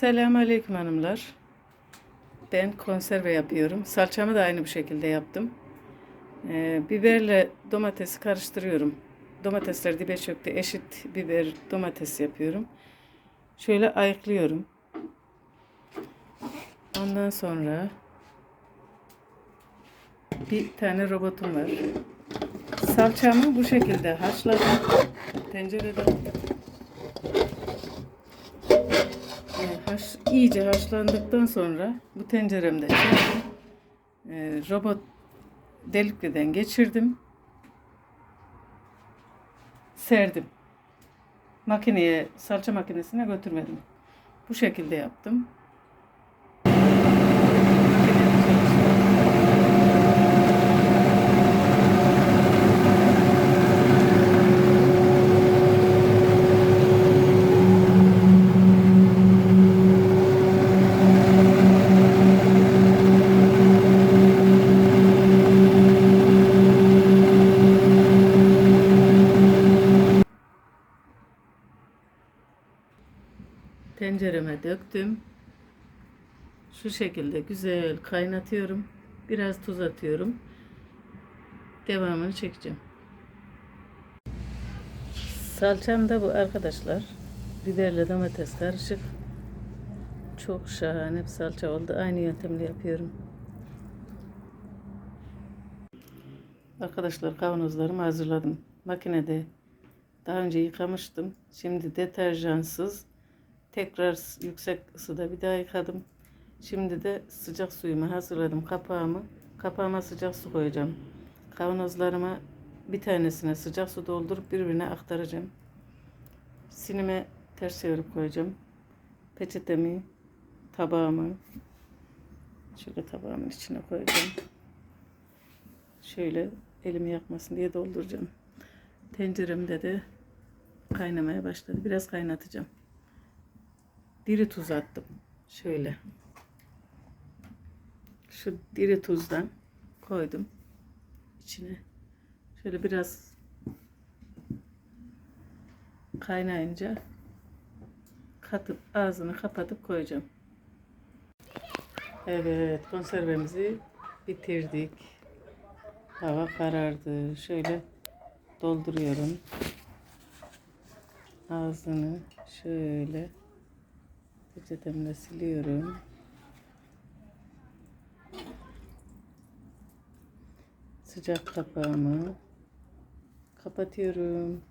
Selamünaleyküm hanımlar. Ben konserve yapıyorum. Salçamı da aynı bu şekilde yaptım. Ee, biberle domatesi karıştırıyorum. Domatesler dibe çöktü. Eşit biber domates yapıyorum. Şöyle ayıklıyorum. Ondan sonra bir tane robotum var. Salçamı bu şekilde haşladım. Tencerede haş, iyice haşlandıktan sonra bu tenceremde çektim. E, robot delikliden geçirdim. Serdim. Makineye, salça makinesine götürmedim. Bu şekilde yaptım. Makinede çalıştım. Tencereme döktüm. Şu şekilde güzel kaynatıyorum. Biraz tuz atıyorum. Devamını çekeceğim. Salçam da bu arkadaşlar. Biberle domates karışık. Çok şahane bir salça oldu. Aynı yöntemle yapıyorum. Arkadaşlar kavanozlarımı hazırladım. Makinede daha önce yıkamıştım. Şimdi deterjansız tekrar yüksek ısıda bir daha yıkadım. Şimdi de sıcak suyumu hazırladım. Kapağımı kapağıma sıcak su koyacağım. Kavanozlarıma bir tanesine sıcak su doldurup birbirine aktaracağım. Sinime ters çevirip koyacağım. Peçetemi, tabağımı şöyle tabağımın içine koyacağım. Şöyle elimi yakmasın diye dolduracağım. Tenceremde de kaynamaya başladı. Biraz kaynatacağım. Diri tuz attım. Şöyle. Şu diri tuzdan koydum içine. Şöyle biraz kaynayınca katıp ağzını kapatıp koyacağım. Evet konservemizi bitirdik. Hava karardı. Şöyle dolduruyorum. Ağzını şöyle peçetemle siliyorum. Sıcak kapağımı kapatıyorum.